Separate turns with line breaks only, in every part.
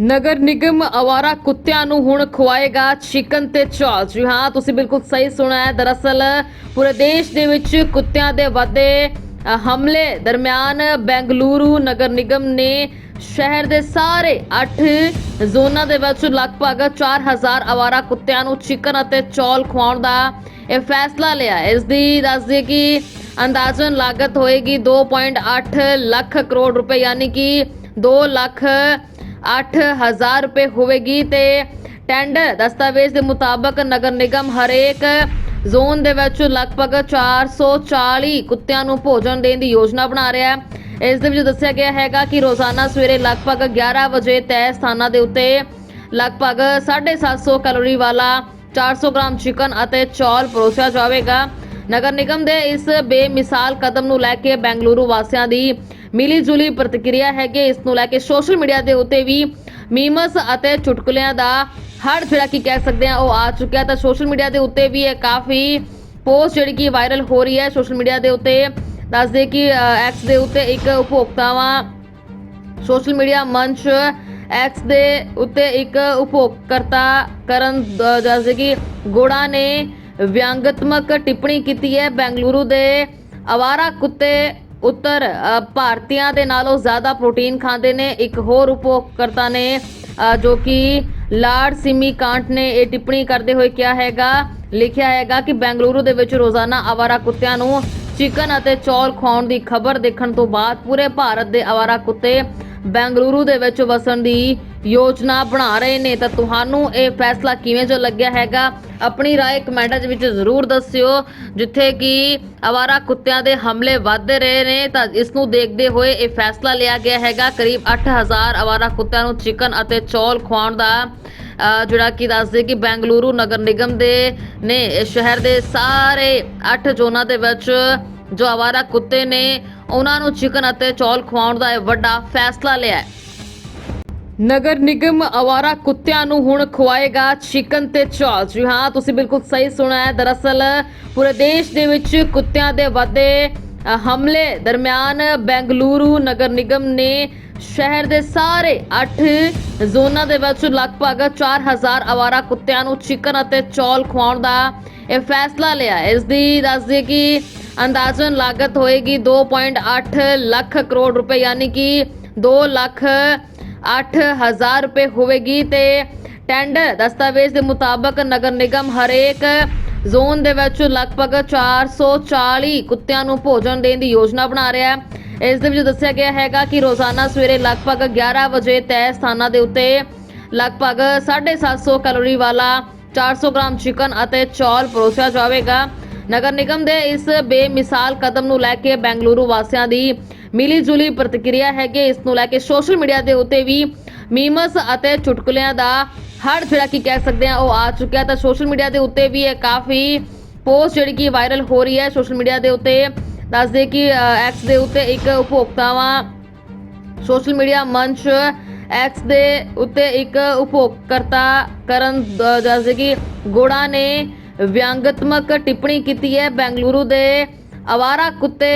ਨਗਰ ਨਿਗਮ ਆਵਾਰਾ ਕੁੱਤਿਆਂ ਨੂੰ ਹੁਣ ਖਵਾਏਗਾ ਚਿਕਨ ਤੇ ਚੌਲ। ਜੀ ਹਾਂ, ਤੁਸੀਂ ਬਿਲਕੁਲ ਸਹੀ ਸੁਣਿਆ ਹੈ। ਦਰਅਸਲ, ਪੂਰੇ ਦੇਸ਼ ਦੇ ਵਿੱਚ ਕੁੱਤਿਆਂ ਦੇ ਵਾਧੇ ਹਮਲੇ ਦਰਮਿਆਨ ਬੈਂਗਲੁਰੂ ਨਗਰ ਨਿਗਮ ਨੇ ਸ਼ਹਿਰ ਦੇ ਸਾਰੇ 8 ਜ਼ੋਨਾਂ ਦੇ ਵਿੱਚ ਲਗਭਗ 4000 ਆਵਾਰਾ ਕੁੱਤਿਆਂ ਨੂੰ ਚਿਕਨ ਅਤੇ ਚੌਲ ਖਵਾਉਣ ਦਾ ਇਹ ਫੈਸਲਾ ਲਿਆ ਇਸ ਦੀ ਦੱਸਦੇ ਕਿ ਅੰਦਾਜ਼ਨ ਲਾਗਤ ਹੋਏਗੀ 2.8 ਲੱਖ ਕਰੋੜ ਰੁਪਏ, ਯਾਨੀ ਕਿ 2 ਲੱਖ 8000 ਰੁਪਏ ਹੋਵੇਗੀ ਤੇ ਟੈਂਡਰ ਦਸਤਾਵੇਜ਼ ਦੇ ਮੁਤਾਬਕ ਨਗਰ ਨਿਗਮ ਹਰੇਕ ਜ਼ੋਨ ਦੇ ਵਿੱਚ ਲਗਭਗ 440 ਕੁੱਤਿਆਂ ਨੂੰ ਭੋਜਨ ਦੇਣ ਦੀ ਯੋਜਨਾ ਬਣਾ ਰਿਹਾ ਹੈ। ਇਸ ਦੇ ਵਿੱਚ ਦੱਸਿਆ ਗਿਆ ਹੈਗਾ ਕਿ ਰੋਜ਼ਾਨਾ ਸਵੇਰੇ ਲਗਭਗ 11 ਵਜੇ ਤੈਅ ਸਥਾਨਾਂ ਦੇ ਉੱਤੇ ਲਗਭਗ 750 ਕੈਲੋਰੀ ਵਾਲਾ 400 ਗ੍ਰਾਮ ਚਿਕਨ ਅਤੇ ਚੌਲ ਪਰੋਸਿਆ ਜਾਵੇਗਾ। ਨਗਰ ਨਿਗਮ ਦੇ ਇਸ ਬੇਮਿਸਾਲ ਕਦਮ ਨੂੰ ਲੈ ਕੇ ਬੈਂਗਲੁਰੂ ਵਾਸੀਆਂ ਦੀ ਮਿਲੀ ਜੁਲੀ ਪ੍ਰਤੀਕਿਰਿਆ ਹੈਗੀ ਇਸ ਨੂੰ ਲੈ ਕੇ ਸੋਸ਼ਲ ਮੀਡੀਆ ਦੇ ਉੱਤੇ ਵੀ ਮੀਮਸ ਅਤੇ ਚੁਟਕਲਿਆਂ ਦਾ ਹੜ ਜਿਹੜਾ ਕੀ ਕਹਿ ਸਕਦੇ ਆ ਉਹ ਆ ਚੁੱਕਿਆ ਤਾਂ ਸੋਸ਼ਲ ਮੀਡੀਆ ਦੇ ਉੱਤੇ ਵੀ ਇਹ ਕਾਫੀ ਪੋਸਟ ਜਿਹੜੀ ਕਿ ਵਾਇਰਲ ਹੋ ਰਹੀ ਹੈ। ਸੋਸ਼ਲ ਮੀਡੀਆ ਦੇ ਉੱਤੇ ਦੱਸਦੇ ਕਿ ਐਕਸ ਦੇ ਉੱਤੇ ਇੱਕ ਉਪਭੋਗਤਾਵਾਂ, ਸੋਸ਼ਲ ਮੀਡੀਆ ਮੰਚ ਐਕਸ ਦੇ ਉੱਤੇ ਇੱਕ ਉਪਭੋਗਕਰਤਾ ਕਰਨ ਦੱਸਦੇ ਕਿ ਗੋੜਾ ਨੇ ਵਿਅੰਗਤਮਕ ਟਿੱਪਣੀ ਕੀਤੀ ਹੈ। ਬੈਂਗਲੁਰੂ ਦੇ ਆਵਾਰਾ ਕੁੱਤੇ ਉੱਤਰ ਭਾਰਤੀਆਂ ਦੇ ਨਾਲੋਂ ਜ਼ਿਆਦਾ ਪ੍ਰੋਟੀਨ ਖਾਂਦੇ ਨੇ। ਇੱਕ ਹੋਰ ਉਪਭੋਗਕਰਤਾ ਨੇ ਜੋ ਕਿ ਲਾਰਡ ਸਿਮੀ ਕਾਂਟ ਨੇ ਇਹ ਟਿੱਪਣੀ ਕਰਦੇ ਹੋਏ ਕਿਹਾ ਹੈਗਾ, ਲਿਖਿਆ ਹੈਗਾ ਕਿ ਬੈਂਗਲੁਰੂ ਦੇ ਵਿੱਚ ਰੋਜ਼ਾਨਾ ਆਵਾਰਾ ਕੁੱਤਿਆਂ ਨੂੰ ਚਿਕਨ ਅਤੇ ਚੌਲ ਖਾਣ ਦੀ ਖਬਰ ਦੇਖਣ ਤੋਂ ਬਾਅਦ ਪੂਰੇ ਭਾਰਤ ਦੇ ਆਵਾਰਾ ਕੁੱਤੇ ਬੈਂਗਲੁਰੂ ਦੇ ਵਿੱਚ ਵਸਣ ਦੀ ਯੋਜਨਾ ਬਣਾ ਰਹੇ ਨੇ ਤਾਂ ਤੁਹਾਨੂੰ ਇਹ ਫੈਸਲਾ ਕਿਵੇਂ ਜੋ ਲੱਗਿਆ ਹੈਗਾ ਆਪਣੀ رائے ਕਮੈਂਟਾਂ ਦੇ ਵਿੱਚ ਜ਼ਰੂਰ ਦੱਸਿਓ ਜਿੱਥੇ ਕਿ ਆਵਾਰਾ ਕੁੱਤਿਆਂ ਦੇ ਹਮਲੇ ਵੱਧ ਰਹੇ ਨੇ ਤਾਂ ਇਸ ਨੂੰ ਦੇਖਦੇ ਹੋਏ ਇਹ ਫੈਸਲਾ ਲਿਆ ਗਿਆ ਹੈਗਾ ਕਰੀਬ 8000 ਆਵਾਰਾ ਕੁੱਤਿਆਂ ਨੂੰ ਚਿਕਨ ਅਤੇ ਚੌਲ ਖਵਾਉਣ ਦਾ ਅ, ਜਿਹੜਾ ਕਿ ਦੱਸਦੇ ਕਿ ਬੈਂਗਲੁਰੂ ਨਗਰ ਨਿਗਮ ਦੇ ਨੇ ਇਸ ਸ਼ਹਿਰ ਦੇ ਸਾਰੇ 8 ਜ਼ੋਨਾਂ ਦੇ ਵਿੱਚ ਜੋ ਆਵਾਰਾ ਕੁੱਤੇ ਨੇ ਉਹਨਾਂ ਨੂੰ ਚਿਕਨ ਅਤੇ ਚੌਲ ਖਵਾਉਣ ਦਾ ਇਹ ਵੱਡਾ ਫੈਸਲਾ ਲਿਆ ਹੈ ਨਗਰ ਨਿਗਮ ਆਵਾਰਾ ਕੁੱਤਿਆਂ ਨੂੰ ਹੁਣ ਖਵਾਏਗਾ ਚਿਕਨ ਤੇ ਚੌਲ। ਜੀ ਹਾਂ, ਤੁਸੀਂ ਬਿਲਕੁਲ ਸਹੀ ਸੁਣਿਆ ਹੈ। ਦਰਅਸਲ, ਪੂਰੇ ਦੇਸ਼ ਦੇ ਵਿੱਚ ਕੁੱਤਿਆਂ ਦੇ ਵਾਧੇ ਹਮਲੇ ਦਰਮਿਆਨ ਬੈਂਗਲੁਰੂ ਨਗਰ ਨਿਗਮ ਨੇ ਸ਼ਹਿਰ ਦੇ ਸਾਰੇ 8 ਜ਼ੋਨਾਂ ਦੇ ਵਿੱਚ ਲਗਭਗ 4000 ਆਵਾਰਾ ਕੁੱਤਿਆਂ ਨੂੰ ਚਿਕਨ ਅਤੇ ਚੌਲ ਖਵਾਉਣ ਦਾ ਇਹ ਫੈਸਲਾ ਲਿਆ ਇਸ ਦੀ ਦੱਸਦੇ ਕਿ ਅੰਦਾਜ਼ਨ ਲਾਗਤ ਹੋਏਗੀ 2.8 ਲੱਖ ਕਰੋੜ ਰੁਪਏ, ਯਾਨੀ ਕਿ 2 ਲੱਖ 8000 ਰੁਪਏ ਹੋਵੇਗੀ ਤੇ ਟੈਂਡਰ ਦਸਤਾਵੇਜ਼ ਦੇ ਮੁਤਾਬਕ ਨਗਰ ਨਿਗਮ ਹਰੇਕ ਜ਼ੋਨ ਦੇ ਵਿੱਚ ਲਗਭਗ 440 ਕੁੱਤਿਆਂ ਨੂੰ ਭੋਜਨ ਦੇਣ ਦੀ ਯੋਜਨਾ ਬਣਾ ਰਿਹਾ ਹੈ। ਇਸ ਦੇ ਵਿੱਚ ਦੱਸਿਆ ਗਿਆ ਹੈਗਾ ਕਿ ਰੋਜ਼ਾਨਾ ਸਵੇਰੇ ਲਗਭਗ 11 ਵਜੇ ਤੈਅ ਸਥਾਨਾਂ ਦੇ ਉੱਤੇ ਲਗਭਗ 750 ਕੈਲੋਰੀ ਵਾਲਾ 400 ਗ੍ਰਾਮ ਚਿਕਨ ਅਤੇ ਚੌਲ ਪਰੋਸਿਆ ਜਾਵੇਗਾ। ਨਗਰ ਨਿਗਮ ਦੇ ਇਸ ਬੇਮਿਸਾਲ ਕਦਮ ਨੂੰ ਲੈ ਕੇ ਬੈਂਗਲੁਰੂ ਵਾਸੀਆਂ ਦੀ ਮਿਲੀ ਜੁਲੀ ਪ੍ਰਤੀਕਿਰਿਆ ਹੈਗੀ ਇਸ ਨੂੰ ਲੈ ਕੇ ਸੋਸ਼ਲ ਮੀਡੀਆ ਦੇ ਉੱਤੇ ਵੀ ਮੀਮਸ ਅਤੇ ਚੁਟਕਲਿਆਂ ਦਾ ਹੜ ਜਿਹੜਾ ਕੀ ਕਹਿ ਸਕਦੇ ਆ ਉਹ ਆ ਚੁੱਕਿਆ। ਤਾਂ ਸੋਸ਼ਲ ਮੀਡੀਆ ਦੇ ਉੱਤੇ ਵੀ ਇਹ ਕਾਫੀ ਪੋਸਟ ਜਿਹੜੀ ਕਿ ਵਾਇਰਲ ਹੋ ਰਹੀ ਹੈ। ਸੋਸ਼ਲ ਮੀਡੀਆ ਦੇ ਉੱਤੇ ਦੱਸਦੇ ਕਿ ਐਕਸ ਦੇ ਉੱਤੇ ਇੱਕ ਉਪਭੋਗਤਾਵਾਂ ਸੋਸ਼ਲ ਮੀਡੀਆ ਮੰਚ ਐਕਸ ਦੇ ਉੱਤੇ ਇੱਕ ਉਪਭੋਗਕਰਤਾ ਕਰਨ ਦੱਸਦੇ ਕਿ ਗੋੜਾ ਨੇ ਵਿਅੰਗਤਮਕ ਟਿੱਪਣੀ ਕੀਤੀ ਹੈ। ਬੈਂਗਲੁਰੂ ਦੇ ਆਵਾਰਾ ਕੁੱਤੇ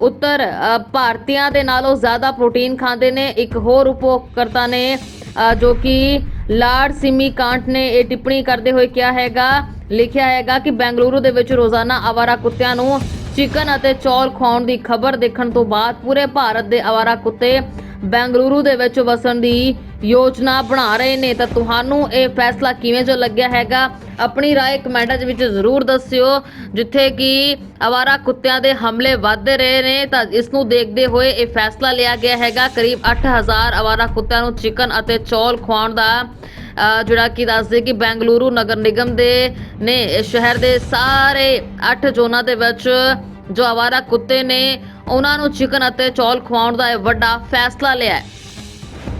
ਉੱਤਰ ਭਾਰਤੀਆਂ ਦੇ ਨਾਲੋਂ ਜ਼ਿਆਦਾ ਪ੍ਰੋਟੀਨ ਖਾਂਦੇ ਨੇ। ਇੱਕ ਹੋਰ ਉਪਭੋਗਕਰਤਾ ਨੇ ਜੋ ਕਿ ਲਾਰਡ ਸਿਮੀ ਕਾਂਟ ਨੇ ਇਹ ਟਿੱਪਣੀ ਕਰਦੇ ਹੋਏ ਕਿਹਾ ਹੈਗਾ, ਲਿਖਿਆ ਹੈਗਾ ਕਿ ਬੈਂਗਲੁਰੂ ਦੇ ਵਿੱਚ ਰੋਜ਼ਾਨਾ ਆਵਾਰਾ ਕੁੱਤਿਆਂ ਨੂੰ ਚਿਕਨ ਅਤੇ ਚੌਲ ਖਾਣ ਦੀ ਖਬਰ ਦੇਖਣ ਤੋਂ ਬਾਅਦ ਪੂਰੇ ਭਾਰਤ ਦੇ ਆਵਾਰਾ ਕੁੱਤੇ ਬੈਂਗਲੁਰੂ ਦੇ ਵਿੱਚ ਵਸਣ ਦੀ ਯੋਜਨਾ ਬਣਾ ਰਹੇ ਨੇ ਤਾਂ ਤੁਹਾਨੂੰ ਇਹ ਫੈਸਲਾ ਕਿਵੇਂ ਜੋ ਲੱਗਿਆ ਹੈਗਾ ਆਪਣੀ رائے ਕਮੈਂਟਾਂ ਦੇ ਵਿੱਚ ਜ਼ਰੂਰ ਦੱਸਿਓ ਜਿੱਥੇ ਕਿ ਆਵਾਰਾ ਕੁੱਤਿਆਂ ਦੇ ਹਮਲੇ ਵੱਧ ਰਹੇ ਨੇ ਤਾਂ ਇਸ ਨੂੰ ਦੇਖਦੇ ਹੋਏ ਇਹ ਫੈਸਲਾ ਲਿਆ ਗਿਆ ਹੈਗਾ ਕਰੀਬ 8000 ਆਵਾਰਾ ਕੁੱਤਿਆਂ ਨੂੰ ਚਿਕਨ ਅਤੇ ਚੌਲ ਖਵਾਉਣ ਦਾ ਅ, ਜਿਹੜਾ ਕਿ ਦੱਸਦੇ ਕਿ ਬੈਂਗਲੁਰੂ ਨਗਰ ਨਿਗਮ ਦੇ ਨੇ ਇਸ ਸ਼ਹਿਰ ਦੇ ਸਾਰੇ 8 ਜ਼ੋਨਾਂ ਦੇ ਵਿੱਚ ਜੋ ਆਵਾਰਾ ਕੁੱਤੇ ਨੇ ਉਹਨਾਂ ਨੂੰ ਚਿਕਨ ਅਤੇ ਚੌਲ ਖਵਾਉਣ ਦਾ ਇਹ ਵੱਡਾ ਫੈਸਲਾ ਲਿਆ ਹੈ